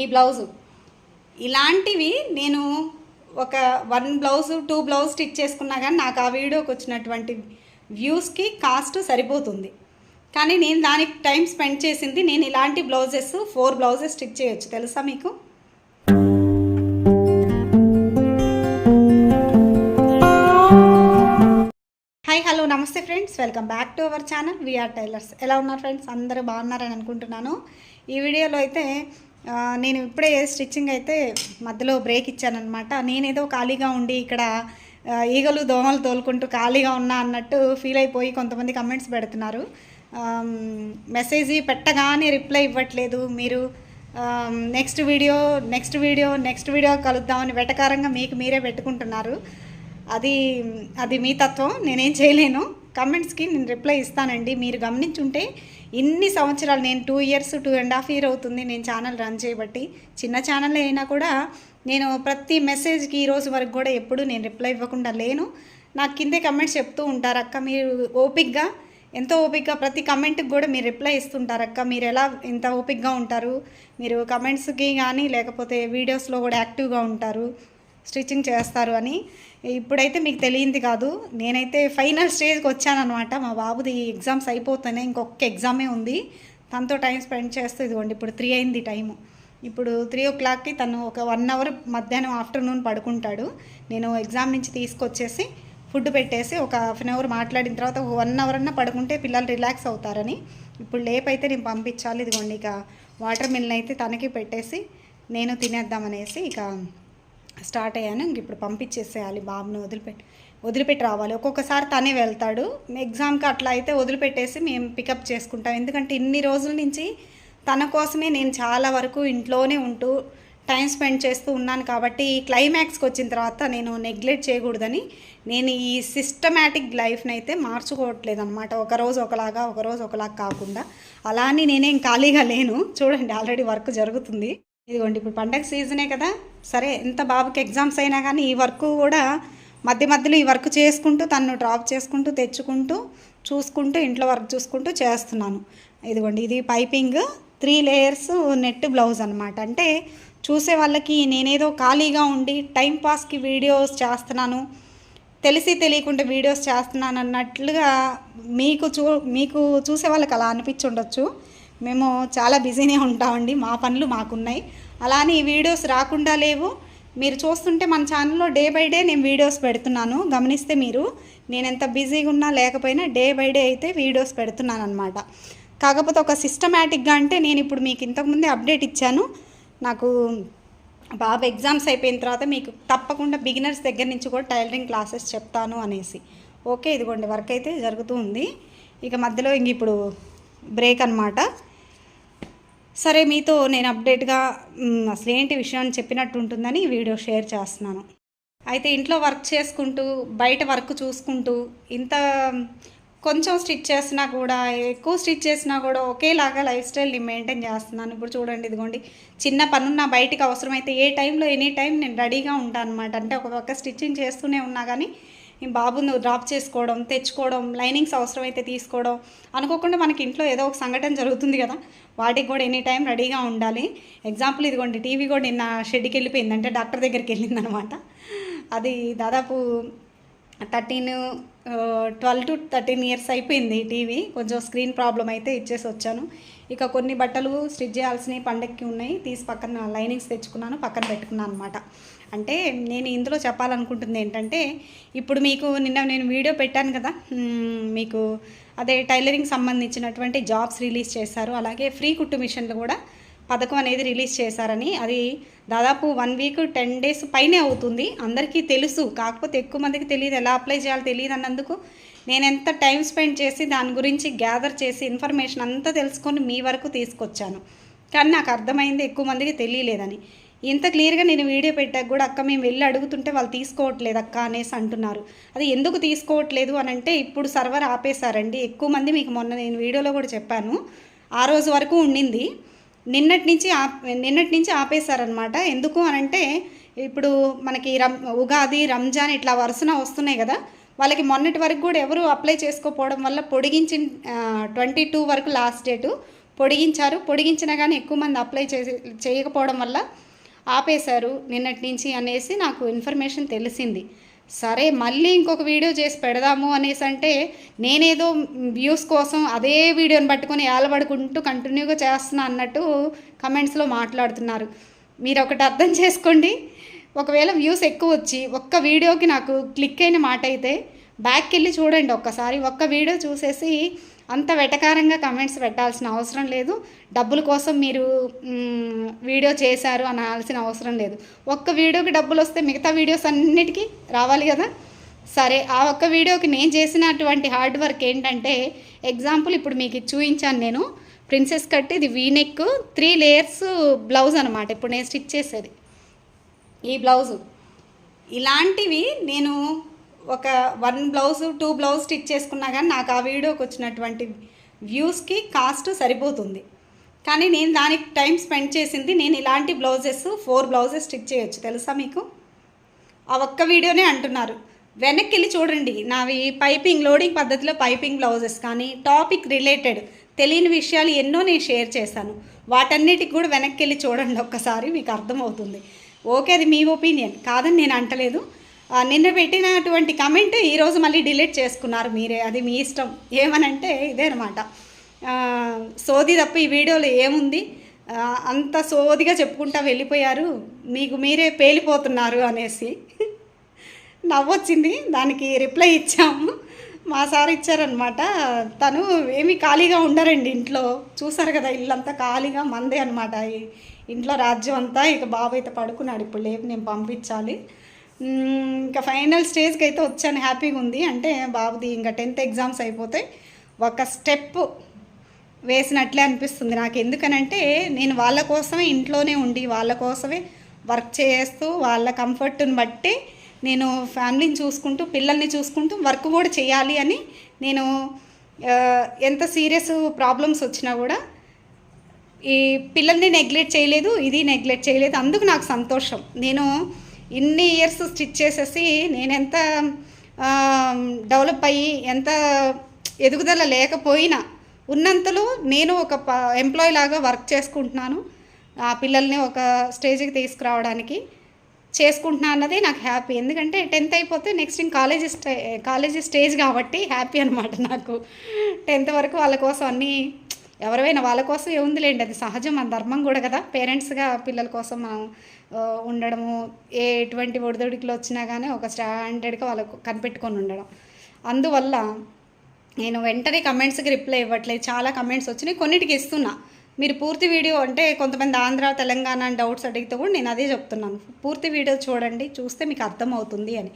ఈ బ్లౌజు. ఇలాంటివి నేను ఒక one blouse two blouse stitch చేసుకున్నా కానీ నాకు ఆ వీడియోకి వచ్చినటువంటి వ్యూస్కి కాస్ట్ సరిపోతుంది. కానీ నేను దానికి టైం స్పెండ్ చేసింది నేను ఇలాంటి బ్లౌజెస్ ఫోర్ బ్లౌజెస్ స్టిచ్ చేయొచ్చు. తెలుసా మీకు? హాయ్ హలో నమస్తే friends. Welcome back to our channel. VR tailors. ఎలా ఉన్నారు ఫ్రెండ్స్? అందరూ బాగున్నారని అనుకుంటున్నాను. ఈ వీడియోలో అయితే నేను ఇప్పుడే స్టిచ్చింగ్ అయితే మధ్యలో బ్రేక్ ఇచ్చానమాట నేనేదో ఖాళీగా ఉండి ఇక్కడ ఈగలు దోమలు తోలుకుంటూ ఖాళీగా ఉన్నా అన్నట్టు ఫీల్ అయిపోయి కొంతమంది కమెంట్స్ పెడుతున్నారు. మెసేజ్ పెట్టగానే రిప్లై ఇవ్వట్లేదు మీరు. Next video next video next video కలుద్దామని వెటకారంగా మీకు మీరే పెట్టుకుంటున్నారు. అది అది మీ తత్వం నేనేం చేయలేను. కమెంట్స్కి నేను రిప్లై ఇస్తానండి. మీరు గమనించుంటే ఇన్ని సంవత్సరాలు నేను two years two and half year అవుతుంది నేను ఛానల్ రన్ చేయబట్టి. చిన్న ఛానల్ అయినా కూడా నేను ప్రతి మెసేజ్కి ఈరోజు వరకు కూడా ఎప్పుడు నేను రిప్లై ఇవ్వకుండా లేను. నాకు కిందే కమెంట్స్ చెప్తూ ఉంటారు అక్క మీరు ఓపిక్గా ఎంతో ఓపిక్గా ప్రతి కమెంట్కి కూడా మీరు రిప్లై ఇస్తుంటారు అక్క. మీరు ఎలా ఇంత ఓపిక్గా ఉంటారు? మీరు కమెంట్స్కి కానీ లేకపోతే వీడియోస్లో కూడా యాక్టివ్గా ఉంటారు. స్టిచ్చింగ్ చేస్తారు అని. ఇప్పుడైతే మీకు తెలియంది కాదు. నేనైతే ఫైనల్ స్టేజ్కి వచ్చానమాట మా బాబుది ఎగ్జామ్స్ అయిపోతున్నాయి ఇంకొక ఎగ్జామే ఉంది. తనతో టైం స్పెండ్ చేస్తూ ఇదిగోండి ఇప్పుడు త్రీ అయింది టైము. ఇప్పుడు త్రీ ఓ క్లాక్కి తను ఒక వన్ అవర్ మధ్యాహ్నం ఆఫ్టర్నూన్ పడుకుంటాడు. నేను ఎగ్జామ్ నుంచి తీసుకొచ్చేసి ఫుడ్ పెట్టేసి ఒక హాఫ్ అన్ అవర్ మాట్లాడిన తర్వాత ఒక వన్ అవర్ అన్నా పడుకుంటే పిల్లలు రిలాక్స్ అవుతారని. ఇప్పుడు లేపైతే నేను పంపించాలి. ఇదిగోండి ఇక వాటర్ మిల్ని అయితే తనకి పెట్టేసి నేను తినేద్దామనేసి ఇక స్టార్ట్ అయ్యాను. ఇంక ఇప్పుడు పంపించేసేయాలి బాబును వదిలిపెట్టి వదిలిపెట్టి రావాలి. ఒక్కొక్కసారి తనే వెళ్తాడు. ఎగ్జామ్కి అట్లా అయితే వదిలిపెట్టేసి మేము పికప్ చేసుకుంటాం. ఎందుకంటే ఇన్ని రోజుల నుంచి తన కోసమే నేను చాలా వరకు ఇంట్లోనే ఉంటూ టైం స్పెండ్ చేస్తూ ఉన్నాను కాబట్టి ఈ క్లైమాక్స్కి వచ్చిన తర్వాత నేను నెగ్లెక్ట్ చేయకూడదని నేను ఈ సిస్టమేటిక్ లైఫ్ని అయితే మార్చుకోవట్లేదు అనమాట ఒకరోజు ఒకలాగా ఒకరోజు ఒకలాగా కాకుండా. అలా అని నేనేం ఖాళీగా లేను. చూడండి ఆల్రెడీ వర్క్ జరుగుతుంది. ఇదిగోండి ఇప్పుడు పండగ సీజనే కదా? సరే ఎంత బాబుకి ఎగ్జామ్స్ అయినా కానీ ఈ వర్క్ కూడా మధ్య మధ్యలో ఈ వర్క్ చేసుకుంటూ తను డ్రాప్ చేసుకుంటూ తెచ్చుకుంటూ చూసుకుంటూ ఇంట్లో వర్క్ చూసుకుంటూ చేస్తున్నాను. ఇదిగోండి ఇది piping three layers net blouse అనమాట అంటే చూసే వాళ్ళకి నేనేదో ఖాళీగా ఉండి టైం పాస్కి వీడియోస్ చేస్తున్నాను తెలిసి తెలియకుండా వీడియోస్ చేస్తున్నాను అన్నట్లుగా మీకు చూ మీకు చూసే వాళ్ళకి అలా అనిపించి ఉండొచ్చు. మేము చాలా బిజీనే ఉంటామండి. మా పనులు మాకున్నాయి. అలానే ఈ వీడియోస్ రాకుండా లేవు. మీరు చూస్తుంటే మన ఛానల్లో డే బై డే నేను వీడియోస్ పెడుతున్నాను. గమనిస్తే మీరు నేను ఎంత బిజీగా ఉన్నా లేకపోయినా డే బై డే అయితే వీడియోస్ పెడుతున్నాను అనమాట కాకపోతే ఒక సిస్టమేటిక్గా అంటే నేను ఇప్పుడు మీకు ఇంతకుముందే అప్డేట్ ఇచ్చాను. నాకు బాబు ఎగ్జామ్స్ అయిపోయిన తర్వాత మీకు తప్పకుండా బిగినర్స్ దగ్గర నుంచి కూడా టైలరింగ్ క్లాసెస్ చెప్తాను అనేసి. ఓకే ఇదిగోండి వర్క్ అయితే జరుగుతూ ఉంది. ఇక మధ్యలో ఇంక ఇప్పుడు బ్రేక్ అనమాట సరే మీతో నేను అప్డేట్గా అసలు ఏంటి విషయం అని చెప్పినట్టు ఉంటుందని వీడియో షేర్ చేస్తున్నాను. అయితే ఇంట్లో వర్క్ చేసుకుంటూ బయట వర్క్ చూసుకుంటూ ఇంత కొంచెం స్టిచ్ చేసినా కూడా ఎక్కువ స్టిచ్ చేసినా కూడా ఒకేలాగా లైఫ్ స్టైల్ని మెయింటైన్ చేస్తున్నాను. ఇప్పుడు చూడండి ఇదిగోండి. చిన్న పనున్న బయటికి అవసరమైతే ఏ టైంలో ఎనీ టైం నేను రెడీగా ఉంటాను అనమాట అంటే ఒక పక్క స్టిచ్చింగ్ చేస్తూనే ఉన్నా కానీ బాబును డ్రాప్ చేసుకోవడం తెచ్చుకోవడం లైనింగ్స్ అవసరమైతే తీసుకోవడం అనుకోకుండా మనకి ఇంట్లో ఏదో ఒక సంఘటన జరుగుతుంది కదా వాటికి కూడా ఎనీ టైం రెడీగా ఉండాలి. ఎగ్జాంపుల్ ఇదిగోండి టీవీ కూడా నిన్న షెడ్కి వెళ్ళిపోయింది అంటే డాక్టర్ దగ్గరికి వెళ్ళిందనమాట అది దాదాపు thirteen twelve to thirteen years అయిపోయింది టీవీ. కొంచెం స్క్రీన్ ప్రాబ్లం అయితే ఇచ్చేసి వచ్చాను. ఇక కొన్ని బట్టలు స్టిచ్ చేయాల్సినవి పండక్కి ఉన్నాయి తీసి పక్కన లైనింగ్స్ తెచ్చుకున్నాను పక్కన పెట్టుకున్నాను అనమాట అంటే నేను ఇందులో చెప్పాలనుకుంటుంది ఏంటంటే ఇప్పుడు మీకు నిన్న నేను వీడియో పెట్టాను కదా మీకు అదే టైలరింగ్ సంబంధించినటువంటి జాబ్స్ రిలీజ్ చేశారు అలాగే ఫ్రీ కుట్టు మిషన్లు కూడా పథకం అనేది రిలీజ్ చేశారని అది దాదాపు వన్ వీక్ టెన్ డేస్ పైనే అవుతుంది అందరికీ తెలుసు కాకపోతే ఎక్కువ మందికి తెలియదు ఎలా అప్లై చేయాలో తెలియదు అన్నందుకు నేను ఎంత టైం స్పెండ్ చేసి దాని గురించి గ్యాదర్ చేసి ఇన్ఫర్మేషన్ అంతా తెలుసుకొని మీ వరకు తీసుకొచ్చాను. కానీ నాకు అర్థమైంది ఎక్కువ మందికి తెలియలేదని. ఇంత క్లియర్గా నేను వీడియో పెట్టాక కూడా అక్క మేము వెళ్ళి అడుగుతుంటే వాళ్ళు తీసుకోవట్లేదు అక్క అనేసి అంటున్నారు. అది ఎందుకు తీసుకోవట్లేదు అని అంటే ఇప్పుడు సర్వర్ ఆపేశారండి. ఎక్కువ మంది మీకు మొన్న నేను వీడియోలో కూడా చెప్పాను. ఆ రోజు వరకు ఉండింది. నిన్నటి నుంచి ఆప్ నిన్నటి నుంచి ఆపేశారనమాట ఎందుకు అని అంటే ఇప్పుడు మనకి రం ఉగాది రంజాన్ ఇట్లా వరుసన వస్తున్నాయి కదా. వాళ్ళకి మొన్నటి వరకు కూడా ఎవరు అప్లై చేసుకోపోవడం వల్ల పొడిగించి ట్వంటీ టూ వరకు లాస్ట్ డేటు పొడిగించారు. పొడిగించినా కానీ ఎక్కువ మంది అప్లై చేసి చేయకపోవడం వల్ల ఆపేశారు నిన్నటి నుంచి అనేసి నాకు ఇన్ఫర్మేషన్ తెలిసింది. సరే మళ్ళీ ఇంకొక వీడియో చేసి పెడదాము అనేసి అంటే నేనేదో వ్యూస్ కోసం అదే వీడియోని పట్టుకొని ఏలబడుకుంటూ కంటిన్యూగా చేస్తున్నా అన్నట్టు కమెంట్స్లో మాట్లాడుతున్నారు. మీరు ఒకటి అర్థం చేసుకోండి. ఒకవేళ వ్యూస్ ఎక్కువ వచ్చి ఒక్క వీడియోకి నాకు క్లిక్ అయిన మాట అయితే బ్యాక్కి వెళ్ళి చూడండి ఒక్కసారి ఒక్క వీడియో చూసేసి అంత వెటకారంగా కమెంట్స్ పెట్టాల్సిన అవసరం లేదు. డబ్బుల కోసం మీరు వీడియో చేశారు అనాల్సిన అవసరం లేదు. ఒక్క వీడియోకి డబ్బులు వస్తే మిగతా వీడియోస్ అన్నిటికీ రావాలి కదా? సరే ఆ ఒక్క వీడియోకి నేను చేసినటువంటి హార్డ్ వర్క్ ఏంటంటే ఎగ్జాంపుల్ ఇప్పుడు మీకు చూపించాను నేను. ప్రిన్సెస్ కట్ ఇది V neck three layers blouse అనమాట ఇప్పుడు నేను స్టిచ్ చేసేది. ఈ బ్లౌజు ఇలాంటివి నేను ఒక one blouse two blouse stitch చేసుకున్నా కానీ నాకు ఆ వీడియోకి వచ్చినటువంటి వ్యూస్కి కాస్ట్ సరిపోతుంది. కానీ నేను దానికి టైం స్పెండ్ చేసింది నేను ఇలాంటి బ్లౌజెస్ ఫోర్ బ్లౌజెస్ స్టిచ్ చేయొచ్చు. తెలుసా మీకు? ఆ ఒక్క వీడియోనే అంటున్నారు. వెనక్కి వెళ్ళి చూడండి. నావి పైపింగ్ లోడింగ్ పద్ధతిలో పైపింగ్ బ్లౌజెస్ కానీ టాపిక్ రిలేటెడ్ తెలియని విషయాలు ఎన్నో నేను షేర్ చేశాను. వాటన్నిటికి కూడా వెనక్కి వెళ్ళి చూడండి ఒక్కసారి మీకు అర్థమవుతుంది. ఓకే అది మీ ఒపీనియన్. కాదని నేను అంటలేదు. నిన్న పెట్టినటువంటి కమెంట్ ఈరోజు మళ్ళీ డిలీట్ చేసుకున్నారు మీరే. అది మీ ఇష్టం. ఏమనంటే ఇదే అనమాట సోది తప్ప ఈ వీడియోలో ఏముంది? అంత సోదిగా చెప్పుకుంటా వెళ్ళిపోయారు. మీకు మీరే పేలిపోతున్నారు అనేసి నవ్వొచ్చింది. దానికి రిప్లై ఇచ్చాము మా సార్ ఇచ్చారనమాట తను ఏమి ఖాళీగా ఉండరండి ఇంట్లో. చూసారు కదా ఇల్లంతా ఖాళీగా మందే అనమాట ఇంట్లో రాజ్యం అంతా. ఇక బాబు అయితే పడుకున్నాడు. ఇప్పుడు లేపు నేను పంపించాలి. ఇంకా ఫైనల్ స్టేజ్కి అయితే వచ్చాను హ్యాపీగా ఉంది. అంటే బాబుది ఇంకా టెన్త్ ఎగ్జామ్స్ అయిపోతాయి ఒక స్టెప్ వేసినట్లే అనిపిస్తుంది నాకు. ఎందుకనంటే నేను వాళ్ళ కోసమే ఇంట్లోనే ఉండి వాళ్ళ కోసమే వర్క్ చేస్తూ వాళ్ళ కంఫర్ట్ని బట్టి నేను ఫ్యామిలీని చూసుకుంటూ పిల్లల్ని చూసుకుంటూ వర్క్ కూడా చేయాలి అని నేను ఎంత సీరియస్ ప్రాబ్లమ్స్ వచ్చినా కూడా ఈ పిల్లల్ని నెగ్లెక్ట్ చేయలేదు ఇది నెగ్లెక్ట్ చేయలేదు. అందుకు నాకు సంతోషం. నేను ఇన్ని ఇయర్స్ స్టిచ్ చేసేసి నేను ఎంత డెవలప్ అయ్యి ఎంత ఎదుగుదల లేకపోయినా ఉన్నంతలో నేను ఒక ప ఎంప్లాయ్ లాగా వర్క్ చేసుకుంటున్నాను. ఆ పిల్లల్ని ఒక స్టేజ్కి తీసుకురావడానికి చేసుకుంటున్నా అన్నది నాకు హ్యాపీ. ఎందుకంటే టెన్త్ అయిపోతే నెక్స్ట్ ఇంక కాలేజీ స్టే కాలేజీ స్టేజ్ కాబట్టి హ్యాపీ అనమాట నాకు. టెన్త్ వరకు వాళ్ళ కోసం అన్నీ ఎవరైనా వాళ్ళ కోసం ఏముందిలేండి అది సహజం మన ధర్మం కూడా కదా. పేరెంట్స్గా పిల్లల కోసం మనం ఉండడము ఏ ఎటువంటి ఒడిదొడికలు వచ్చినా కానీ ఒక స్టాండర్డ్గా వాళ్ళకు కనిపెట్టుకొని ఉండడం. అందువల్ల నేను వెంటనే కమెంట్స్కి రిప్లై ఇవ్వట్లేదు. చాలా కమెంట్స్ వచ్చినాయి. కొన్నిటికి ఇస్తున్నా. మీరు పూర్తి వీడియో అంటే కొంతమంది ఆంధ్ర తెలంగాణ అని డౌట్స్ అడిగితే కూడా నేను అదే చెప్తున్నాను. పూర్తి వీడియో చూడండి. చూస్తే మీకు అర్థమవుతుంది అని.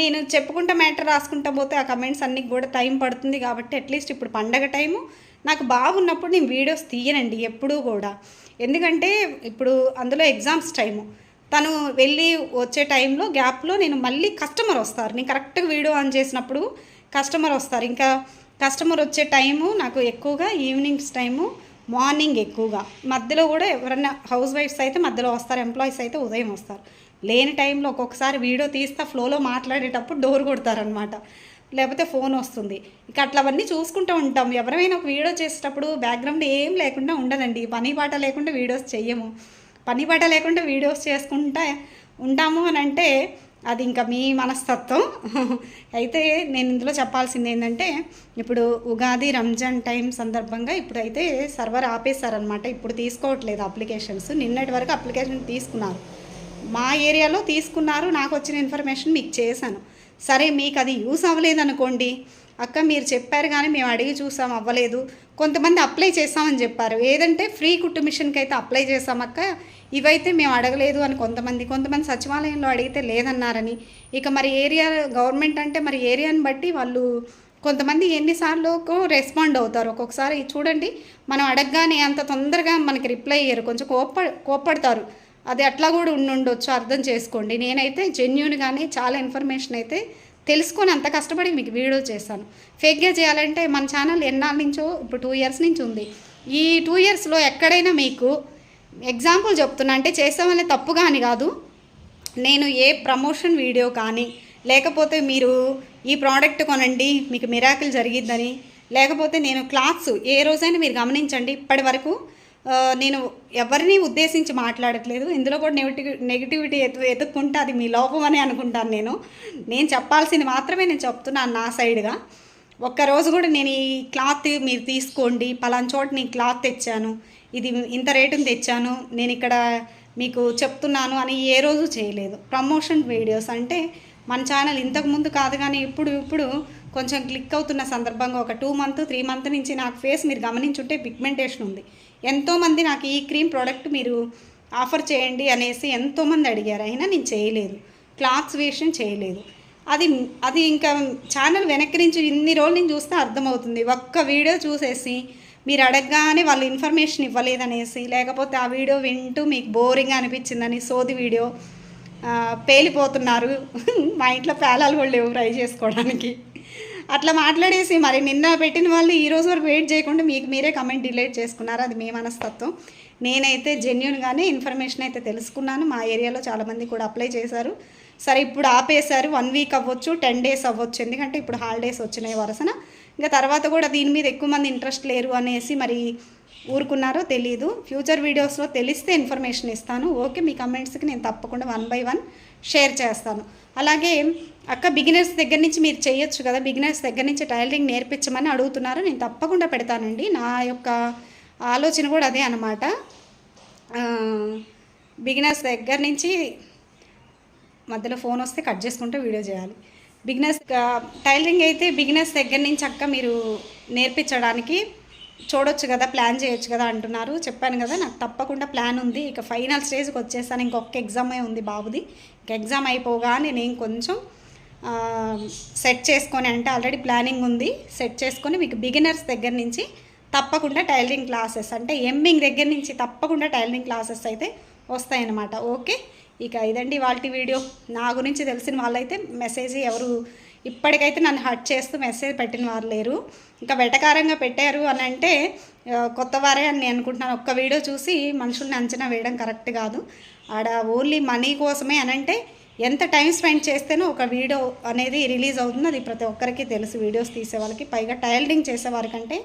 నేను చెప్పుకుంటా మ్యాటర్ రాసుకుంటా పోతే ఆ కమెంట్స్ అన్నీ కూడా టైం పడుతుంది కాబట్టి అట్లీస్ట్ ఇప్పుడు పండగ టైము నాకు బాగున్నప్పుడు నేను వీడియోస్ తీయనండి ఎప్పుడూ కూడా. ఎందుకంటే ఇప్పుడు అందులో ఎగ్జామ్స్ టైము. తను వెళ్ళి వచ్చే టైంలో గ్యాప్లో నేను మళ్ళీ కస్టమర్ వస్తారు. నేను కరెక్ట్గా వీడియో ఆన్ చేసినప్పుడు కస్టమర్ వస్తారు. ఇంకా కస్టమర్ వచ్చే టైము నాకు ఎక్కువగా ఈవినింగ్స్ టైము మార్నింగ్ ఎక్కువగా. మధ్యలో కూడా ఎవరైనా హౌస్ వైఫ్స్ అయితే మధ్యలో వస్తారు ఎంప్లాయీస్ అయితే ఉదయం వస్తారు. లేని టైంలో ఒక్కొక్కసారి వీడియో తీస్తా ఫ్లోలో మాట్లాడేటప్పుడు డోర్ కొడతారనమాట లేకపోతే ఫోన్ వస్తుంది. ఇక అట్లా అవన్నీ చూసుకుంటూ ఉంటాం. ఎవరైనా ఒక వీడియో చేసేటప్పుడు బ్యాక్గ్రౌండ్ ఏం లేకుండా ఉండదండి. పని పాట లేకుండా వీడియోస్ చెయ్యము. పని పాట లేకుండా వీడియోస్ చేసుకుంటా ఉంటాము అని అంటే అది ఇంకా మీ మనస్తత్వం. అయితే నేను ఇందులో చెప్పాల్సింది ఏంటంటే ఇప్పుడు ఉగాది రంజాన్ టైం సందర్భంగా ఇప్పుడైతే సర్వర్ ఆపేశారనమాట ఇప్పుడు తీసుకోవట్లేదు అప్లికేషన్స్. నిన్నటి వరకు అప్లికేషన్ తీసుకున్నారు. మా ఏరియాలో తీసుకున్నారు. నాకు వచ్చిన ఇన్ఫర్మేషన్ మీకు చేశాను. సరే మీకు అది యూస్ అవ్వలేదు అనుకోండి అక్క మీరు చెప్పారు కానీ మేము అడిగి చూసాం అవ్వలేదు. కొంతమంది అప్లై చేసామని చెప్పారు. ఏదంటే ఫ్రీ కుట్టు మిషన్కి అయితే అప్లై చేసాం అక్క. ఇవైతే మేము అడగలేదు అని కొంతమంది కొంతమంది సచివాలయంలో అడిగితే లేదన్నారని. ఇక మరి ఏరియా గవర్నమెంట్ అంటే మరి ఏరియాని బట్టి వాళ్ళు కొంతమంది ఎన్నిసార్లు రెస్పాండ్ అవుతారు. ఒక్కొక్కసారి చూడండి మనం అడగగానే అంత తొందరగా మనకి రిప్లై అయ్యారు కొంచెం కోప్ప కోప్పడతారు. అది అట్లా కూడా ఉండుండొచ్చు అర్థం చేసుకోండి. నేనైతే జెన్యున్గానే చాలా ఇన్ఫర్మేషన్ అయితే తెలుసుకొని అంత కష్టపడి మీకు వీడియో చేశాను. ఫేక్గా చేయాలంటే మన ఛానల్ ఎన్నాళ్ళ నుంచో ఇప్పుడు టూ ఇయర్స్ నుంచి ఉంది. ఈ టూ ఇయర్స్లో ఎక్కడైనా మీకు ఎగ్జాంపుల్ చెప్తున్నా. అంటే చేసామనే తప్పు కానీ కాదు. నేను ఏ ప్రమోషన్ వీడియో కానీ లేకపోతే మీరు ఈ ప్రోడక్ట్ కొనండి మీకు మిరాకిల్ జరిగిద్దని లేకపోతే నేను క్లాత్స్ ఏ రోజైనా మీరు గమనించండి. ఇప్పటి వరకు నేను ఎవరిని ఉద్దేశించి మాట్లాడట్లేదు. ఇందులో కూడా నెగిటివ్ నెగిటివిటీ ఎతు ఎత్తుక్కుంటే అది మీ లోపం అని అనుకుంటాను నేను. నేను చెప్పాల్సింది మాత్రమే నేను చెప్తున్నాను నా సైడ్గా. ఒక్కరోజు కూడా నేను ఈ క్లాత్ మీరు తీసుకోండి. పలానా చోట నేను క్లాత్ తెచ్చాను. ఇది ఇంత రేటుని తెచ్చాను. నేను ఇక్కడ మీకు చెప్తున్నాను అని ఏ రోజు చేయలేదు. ప్రమోషన్ వీడియోస్ అంటే మన ఛానల్ ఇంతకుముందు కాదు కానీ ఇప్పుడు ఇప్పుడు కొంచెం క్లిక్ అవుతున్న సందర్భంగా ఒక టూ మంత్ త్రీ మంత్ నుంచి నాకు ఫేస్ మీరు గమనించుంటే పిగ్మెంటేషన్ ఉంది. ఎంతోమంది నాకు ఈ క్రీమ్ ప్రోడక్ట్ మీరు ఆఫర్ చేయండి అనేసి ఎంతోమంది అడిగారు. అయినా నేను చేయలేదు. క్లాత్స్ వేషన్ చేయలేదు. అది అది ఇంకా ఛానల్ వెనక్కి నుంచి ఇన్ని రోజులు నేను చూస్తే అర్థమవుతుంది. ఒక్క వీడియో చూసేసి మీరు అడగగానే వాళ్ళు ఇన్ఫర్మేషన్ ఇవ్వలేదనేసి లేకపోతే ఆ వీడియో వింటూ మీకు బోరింగ్ అనిపించిందని సోది వీడియో పేలిపోతున్నారు. మా ఇంట్లో పేలాలు కూడా లేవు ఫ్రై చేసుకోవడానికి. అట్లా మాట్లాడేసి మరి నిన్న పెట్టిన వాళ్ళు ఈ రోజు వరకు వెయిట్ చేయకుండా మీకు మీరే కమెంట్ డిలీట్ చేసుకున్నారు. అది మీ మనస్తత్వం. నేనైతే జెన్యున్గానే ఇన్ఫర్మేషన్ అయితే తెలుసుకున్నాను. మా ఏరియాలో చాలామంది కూడా అప్లై చేశారు. సరే ఇప్పుడు ఆపేశారు. వన్ వీక్ అవ్వచ్చు టెన్ డేస్ అవ్వచ్చు. ఎందుకంటే ఇప్పుడు హాలిడేస్ వచ్చినాయి వరుసన. ఇంకా తర్వాత కూడా దీని మీద ఎక్కువ మంది ఇంట్రెస్ట్ లేరు అనేసి మరి ఊరుకున్నారో తెలియదు ఫ్యూచర్ వీడియోస్లో తెలిస్తే ఇన్ఫర్మేషన్ ఇస్తాను. ఓకే మీ కమెంట్స్కి నేను తప్పకుండా వన్ బై వన్ షేర్ చేస్తాను. అలాగే అక్క బిగినర్స్ దగ్గర నుంచి మీరు చేయొచ్చు కదా బిగినర్స్ దగ్గర నుంచి టైలరింగ్ నేర్పించమని అడుగుతున్నారు. నేను తప్పకుండా పెడతానండి. నా యొక్క ఆలోచన కూడా అదే అనమాట బిగినర్స్ దగ్గర నుంచి మధ్యలో ఫోన్ వస్తే కట్ చేసుకుంటే వీడియో చేయాలి. బిగినర్స్ టైలరింగ్ అయితే బిగినర్స్ దగ్గర నుంచి అక్క మీరు నేర్పించడానికి చూడొచ్చు కదా ప్లాన్ చేయొచ్చు కదా అంటున్నారు. చెప్పాను కదా నాకు తప్పకుండా ప్లాన్ ఉంది. ఇక ఫైనల్ స్టేజ్కి వచ్చేసాను ఇంకొక ఎగ్జామే ఉంది బాబుది. ఇంక ఎగ్జామ్ అయిపోగానే నేను కొంచెం సెట్ చేసుకొని అంటే ఆల్రెడీ ప్లానింగ్ ఉంది. సెట్ చేసుకొని మీకు బిగినర్స్ దగ్గర నుంచి తప్పకుండా టైలరింగ్ క్లాసెస్ అంటే ఎమ్మింగ్ దగ్గర నుంచి తప్పకుండా టైలరింగ్ క్లాసెస్ అయితే వస్తాయన్నమాట. ఓకే ఇక ఇదండి వాళ్ళ వీడియో నా గురించి తెలిసిన వాళ్ళైతే మెసేజ్ ఎవరు ఇప్పటికైతే నన్ను హట్ చేస్తూ మెసేజ్ పెట్టిన వారు లేరు. ఇంకా వెటకారంగా పెట్టారు అని అంటే కొత్త వారే అని నేను అనుకుంటున్నాను. ఒక్క వీడియో చూసి మనుషుల్ని అంచనా వేయడం కరెక్ట్ కాదు. ఆడ ఓన్లీ మనీ కోసమే అని అంటే ఎంత టైం స్పెండ్ చేస్తేనో ఒక వీడియో అనేది రిలీజ్ అవుతుంది. అది ప్రతి ఒక్కరికి తెలుసు. వీడియోస్ తీసే వాళ్ళకి పైగా టైలరింగ్ చేసేవారికంటే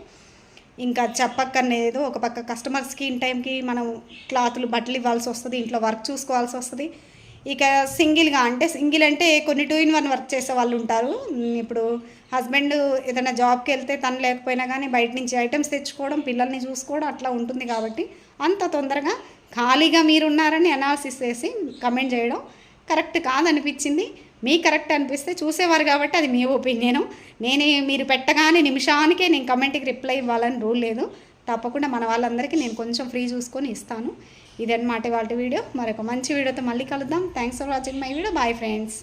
ఇంకా చెప్పక్కర్లేదు. ఒక పక్క కస్టమర్స్కి ఇన్ టైంకి మనం క్లాతులు బట్టలు ఇవ్వాల్సి వస్తుంది ఇంట్లో వర్క్ చూసుకోవాల్సి వస్తుంది. ఇక సింగిల్గా అంటే సింగిల్ అంటే కొన్ని టూ ఇన్ వన్ వర్క్ చేసే వాళ్ళు ఉంటారు. ఇప్పుడు హస్బెండ్ ఏదైనా జాబ్కి వెళ్తే తను లేకపోయినా కానీ బయట నుంచి ఐటమ్స్ తెచ్చుకోవడం పిల్లల్ని చూసుకోవడం అట్లా ఉంటుంది కాబట్టి అంత తొందరగా ఖాళీగా మీరు ఉన్నారని అనాలిసిస్ చేసి కమెంట్ చేయడం కరెక్ట్ కాదనిపించింది. మీ కరెక్ట్ అనిపిస్తే చూసేవారు కాబట్టి అది మీ ఒపీనియను నేను మీరు పెట్టగానే నిమిషానికే నేను కమెంట్కి రిప్లై ఇవ్వాలని రూల్ లేదు. తప్పకుండా మన వాళ్ళందరికీ నేను కొంచెం ఫ్రీ చూసుకొని ఇస్తాను. ఇదన్నమాట వాళ్ళ వీడియో. మరొక మంచి వీడియోతో మళ్ళీ కలుద్దాం. Thanks for watching my video bye friends